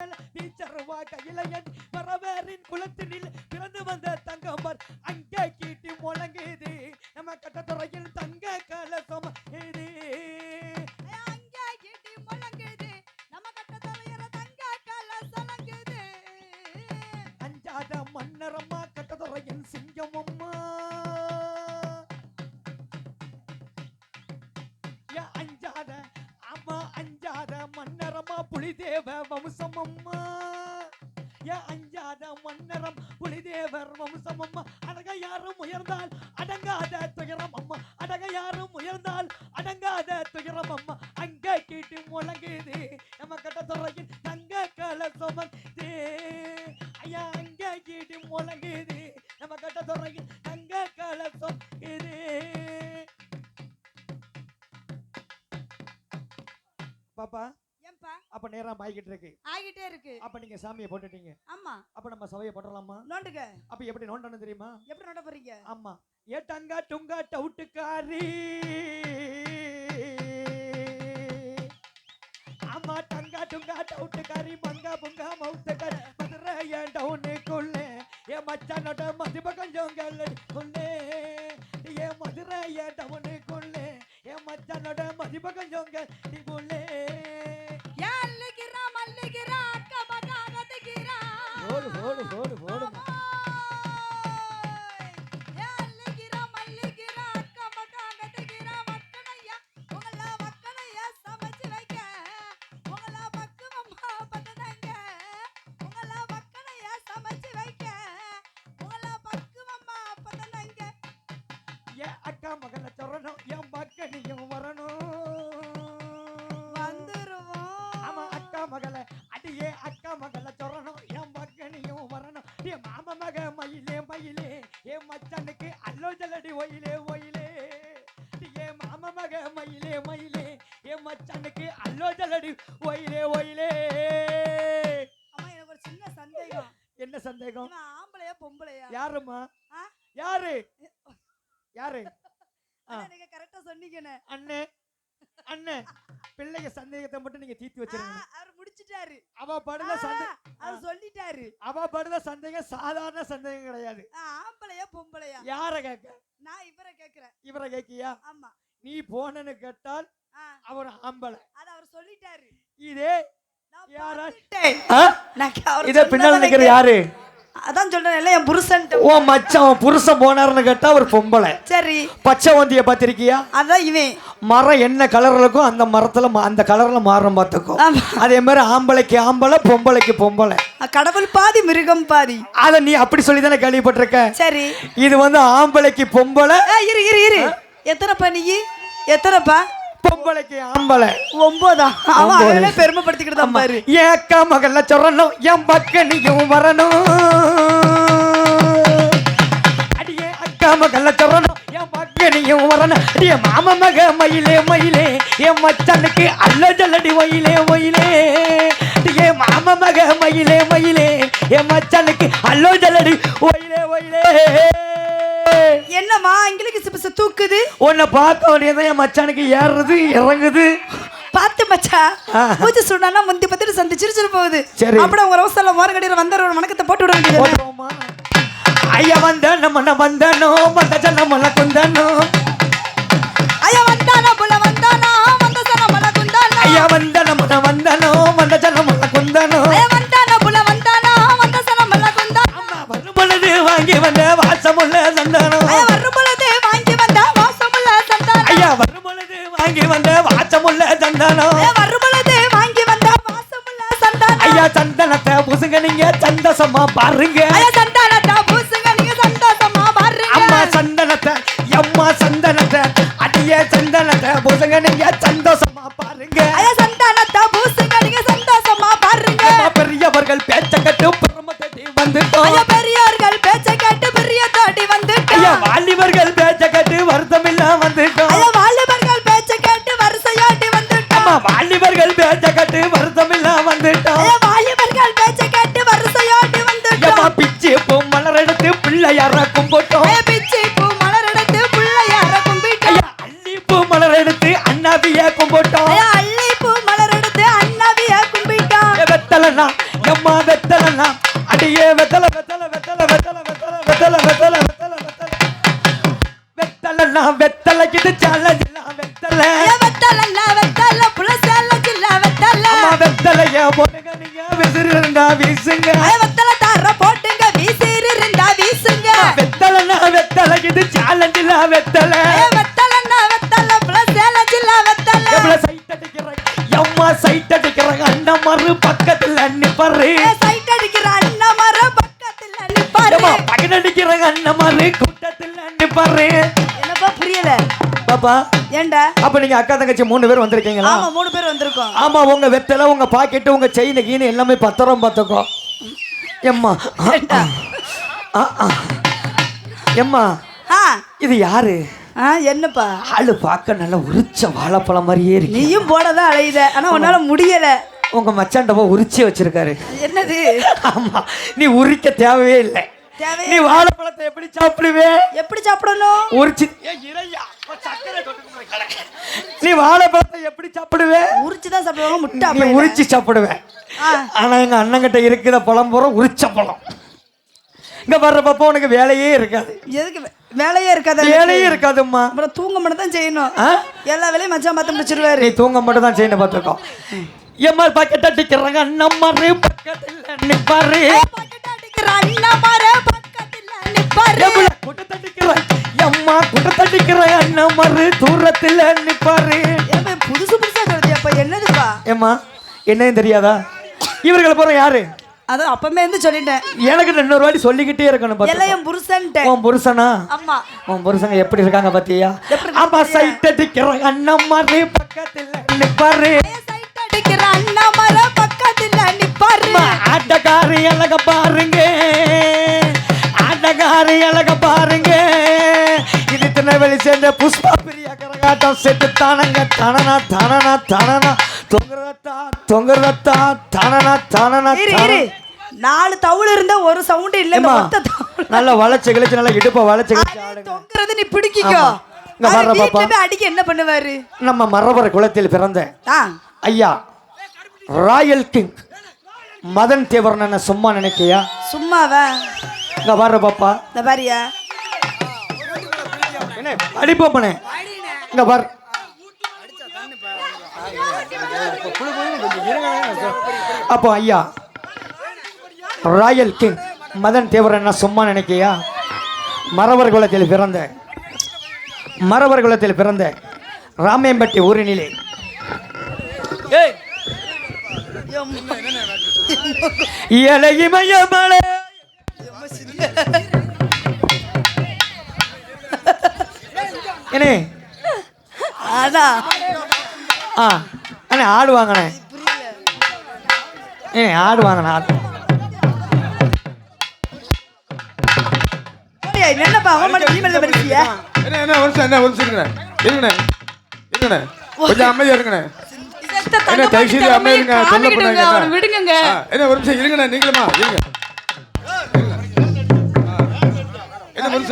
வீச்சருவா கையில என் பரவேரின் குலத்தினில் பிறந்து வந்த தங்கம்பர் அங்கே கீட்டி முழங்குது நம்ம கட்டத்துறையில் தங்க கலசம் இது அங்கே இடி முழங்குது அஞ்சாத மன்னரமா புலிதேவ வம்சம் அம்மா ஏ அஞ்சாத மன்னரம் புலிதேவர் வம்சம் அம்மா அடங்க யாரும் உயர்ந்தால் அடங்காத துயரம் அம்மா அடங்க யாரும் உயர்ந்தால் அடங்காத துயரம் அம்மா அங்க கேட்டு முழங்குது நம்ம கட்ட கட்டத்துறையின் தங்க கலசம் தே ஐயா அங்க கேட்டு முழங்குது நம்ம கட்ட தங்க பாப்பா ஏன்பா? அப்ப நேரம் ஆகிட்டு இருக்கு. ஆகிட்டே இருக்கு. அப்ப நீங்க சாமியை போட்டுட்டீங்க. ஆமா. அப்ப நம்ம சபையை போட்டுடலாமா? நோண்டுங்க. அப்ப எப்படி நோண்டணும் தெரியுமா? எப்படி நோண்ட போறீங்க? ஆமா. ஏட்டங்க டுங்க டவுட்டுக்காரி ஆமா டங்கா டுங்கா டவுட்டுக்காரி மங்கா புங்கா மவுத்துக்காரி. மதுரை ஏன் டவுனுக்குள்ளே? ஏ மச்சானோட மதிப்ப கொஞ்சம் கொள்ளே ஏ மதுரை ஏன் டவுனுக்குள்ளே? ஏ மச்சானோட மதிப்ப கொஞ்சம் கொள்ளே பக்குவமா பத்தனங்க ஏ அக்கா மகனை உலக மயிலே மயிலே ஏ மச்சானுக்கு அல்லோ ஜலடி ஒயிலே ஒயிலே அம்மா எனக்கு ஒரு சின்ன சந்தேகம் என்ன சந்தேகம் ஆம்பளையா பொம்பளையா யாருமா யாரு யாரு நீங்க கரெக்டா சொன்னீங்கண்ணே அண்ணே அண்ணே பிள்ளைங்க சந்தேகத்தை மட்டும் நீங்க தீர்த்து வச்சிருங்க அவர் முடிச்சிட்டாரு அவ படுத சந்தேகம் அவர் சொல்லிட்டாரு அவ படுத சந்தேகம் சாதாரண சந்தேகம் கிடையாது ஆம்பளையா பொம்பளையா யார கேக்க நான் இவரை கேக்குறேன் இவரை கேக்கியா ஆமா நீ போனன்னு கேட்டால் அவர் ஆம்பளை அது அவர் சொல்லிட்டாரு. இதே யாரா? இத பின்னால நிக்கிற யாரு? அதான் சொல்றேன் என் புருஷன் ஓ மச்சான் புருஷன் போனாருன்னு கேட்டா ஒரு பொம்பளை. சரி. பச்சை வந்திய பாத்திருக்கியா அதான் இவன். மரம் என்ன கலர்ல இருக்கும் அந்த மரத்துல அந்த கலர்ல மாறும் பார்த்துக்கும். அதே மாதிரி ஆம்பளைக்கு ஆம்பளை பொம்பளைக்கு பொம்பளை. கடவுள் பாதி மிருகம் பாதி. அத நீ அப்படி சொல்லி தானே கேள்விப்பட்டிருக்க? சரி. இது வந்து ஆம்பளைக்கு பொம்பளை. இரு இரு இரு. எத்தனைப்பா நீ? எத்தனைப்பா? பொம்பளைக்கு ஆம்பளை. ஒன்பதா அவன். அவனே பெருமைப்படுத்திக்கிட்டு தான் பாரு. என் அக்கா மகள்ல சொல்லணும் என் பக்கனியும் வரணும். அடியே அக்கா மகள்ல சொல்லணும் என் பக்கனியும் வரணும். அடியே மாம மக மயிலே மயிலே. என் மச்சானுக்கு அல்ல ஜல்லடி ஒயிலே ஒயிலே அடியே மாம மக மயிலே மயிலே. என் மச்சானுக்கு அல்லோ ஜல்லடி ஒயிலே ஒயிலே என்னம்மா எங்களுக்கு சிப்பச தூக்குது? உன்னை பார்க்க வேண்டியதான் என் மச்சானுக்கு ஏறுறது இறங்குது. பார்த்து மச்சா. பூச்சி சுடானா முந்தி பத்திட்டு சந்தி சிரிச்சிட்டு போகுது. சரி. அப்படியே உங்க ரோசால மோரகடியில வந்த ஒரு வணக்கத்தை போட்டு விட வேண்டியது? ஐயா வந்த நம்ம வந்தனோ வந்த ஜனமல குந்தனோ. ஐயா வந்தானா புள்ள வந்தானா வந்த மல குந்தானா. ஐயா வந்த நம்ம வந்தனோ வந்த ஜனமல குந்தனோ. ஐயா வந்தானா புள்ள வந்தானா வந்த மல குந்தானா. அம்மா வரும் பொழுது வாங்கி வந்த வாசமுள்ள சந்தனம். வரும் பொழுது வாங்கி வந்தா வாசமுள்ள சந்தானம். ஐயா வரும் பொழுது வாங்கி வந்த வாசமுள்ள சந்தனம். வரும் பொழுது வாங்கி வந்தா வாசமுள்ள சந்தானம். ஐயா சந்தனத்தை புசுங்க நீங்க சந்தோஷமா பாருங்க. ஐயா சந்தானத்தா பூசுங்க நீங்க சந்தோஷமா பாருங்க. அம்மா சந்தனத்தை அம்மா சந்தனத்தை அடியே சந்தனத்தை புசுங்க நீங்க சந்தோஷமா வாலிபர்கள் பேச்ச கட்டு வருத்தம் இல்ல வந்துட்டோம் ஆனா வெத்தலை கிட்ட சல ஜில்லா வெத்தலை வெத்தலை இல்ல வெத்தலை புல சேல ஜில்லா வெத்தலை வெத்தலை ஏ போடுங்க நீங்க விசிறு இருந்தா வீசுங்க வெத்தலை தார போட்டுங்க விசிறு இருந்தா வீசுங்க வெத்தலைனா வெத்தலை கிட்ட சல ஜில்லா வெத்தலை வெத்தலைனா வெத்தலை புல சேல ஜில்லா வெத்தலை எவ்வளோ சைட் அடிக்கிறாங்க எம்மா சைட் அடிக்கிறாங்க அண்ணா மறு பக்கத்துல நிப்பாரு சைட் அடிக்கிற அண்ணா மறு பக்கத்துல நிப்பாரு பக்கத்துல அடிக்கிறாங்க அண்ணா மறு கூட்டத்தில் நிப்பாரு பாப்பா ஏண்டா? அப்ப நீங்க அக்கா தங்கச்சி மூணு பேர் வந்திருக்கீங்களா? ஆமா மூணு பேர் வந்திருக்கோம். ஆமா உங்க வெத்தலை உங்க பாக்கெட்டு உங்க செயின் கீனு எல்லாமே பத்திரம் பார்த்துக்கோ. எம்மா. எம்மா இது யாரு? என்னப்பா? ஆளு பார்க்க நல்ல உரிச்ச வாழைப்பழம் மாதிரியே இருக்கு. நீயும் போடதான் அலையுத. ஆனா உன்னால முடியல. உங்க மச்சாண்டவ உரிச்சு வச்சிருக்காரு. என்னது? ஆமா நீ உரிக்க தேவையே இல்லை. நீ வாழைப்பழத்தை எப்படி சாப்பிடுவே? எப்படி சாப்பிடணும்? உரிச்சு. நீ வாழைப்பழத்தை எப்படி சாப்பிடுவே? உரிச்சு தான் சாப்பிடுவாங்க முட்டை நீ உரிச்சு சாப்பிடுவேன். ஆனா எங்க அண்ணங்கிட்ட இருக்கிற பழம் பூரா உரிச்ச பழம். இங்க வர்ற பாப்பா உனக்கு வேலையே இருக்காது. எதுக்கு வேலையே இருக்காத வேலையே இருக்காதும்மா. அப்புறம் தூங்க மட்டும் தான் செய்யணும். ஆ? எல்லா வேலையும் மச்சான் பார்த்து முடிச்சிருவாரு. நீ தூங்க மட்டும் தான் செய்யணும் பார்த்துக்கோ. எம்மா பக்கெட் அடிக்கிறாங்க அண்ணன் மாதிரி பக்கத்தில் நிப்பாரு. பாக்கெட் அடிக்கிற அண்ணா பாரு பக்கத்துல நிப்பாரு. எவ்வளவு குட்டத்தடிக்கிறாய் எம்மா குட்டத்தடிக்கிறாய் அண்ணன் மாதிரி தூரத்தில் நிப்பாரு. புதுசு புதுசா சொல்றது அப்ப என்னதுப்பா? ஏம்மா என்னன்னு தெரியாதா? இவர்கள் போற யாரு? அதான் அப்பமே இருந்து சொல்லிட்டேன். எனக்கு இன்னொரு வாட்டி சொல்லிக்கிட்டே இருக்கணும் எல்லாம். என் புருஷன்ட்டேன் உன் புருஷனா? ஆமா. உன் புருஷங்க எப்படி இருக்காங்க பாத்தியா ஆமா சைட் அடிக்கிறாங்க அண்ணன் மாதிரி பக்கத்தில் நிப்பாரு. சைட் அடிக்கிற அண்ணா மர பக்கத்துல நிப்பாரு. ஆட்டக்காரி அழக பாருங்க. ஆட்டக்காரி அழக பாருங்க. இது திருநெல்வேலி சேர்ந்த புஷ்பா பிரியா கரகாட்டம் செட்டு தானங்க. தனனா தனனா தனனா. தொங்குறதா தொங்குறதா தனனா தனனா நாலு தவுள் இருந்தா ஒரு சவுண்ட் இல்ல நல்லா வளைச்சு கிழிச்சு நல்லா இடுப்ப வளைச்சு அது தொங்குறது நீ பிடிக்கிக்கோ. அது அடிக்க என்ன பண்ணுவாரு? நம்ம மரபர குலத்தில் பிறந்த ஐயா ராயல் கிங். மதன் தேவரன் சும்மா நினைக்கியா? சும்மாவா? இங்க வர்ற பாப்பா. இந்த பாரியா? அடிப்போப்பனே இங்க பார். அப்போ ஐயா ராயல் கிங் மதன் தேவர் என்ன சும்மா நினைக்கியா? மறவர் குலத்தில் பிறந்த மறவர் குலத்தில் பிறந்த ராமேம்பட்டி ஊரினிலே. ஏய்! இலையிமயமலை அண்ணே அதான். ஆ அண்ணே ஆடு வாங்கண்ணே ஏ ஆடு வாங்கண்ணே ஆடு. என்னப்பா அவன் மட்டும் நீ மேல என்ன என்ன ஒரு என்ன ஒரு இருக்குண்ணே. இருக்குண்ணே இருக்குண்ணே. கொஞ்சம் அமைதியா இருக்குண்ணே. என்ன தயவு இருங்கண்ணே நீங்களுமா இருங்க. என்ன ஒரு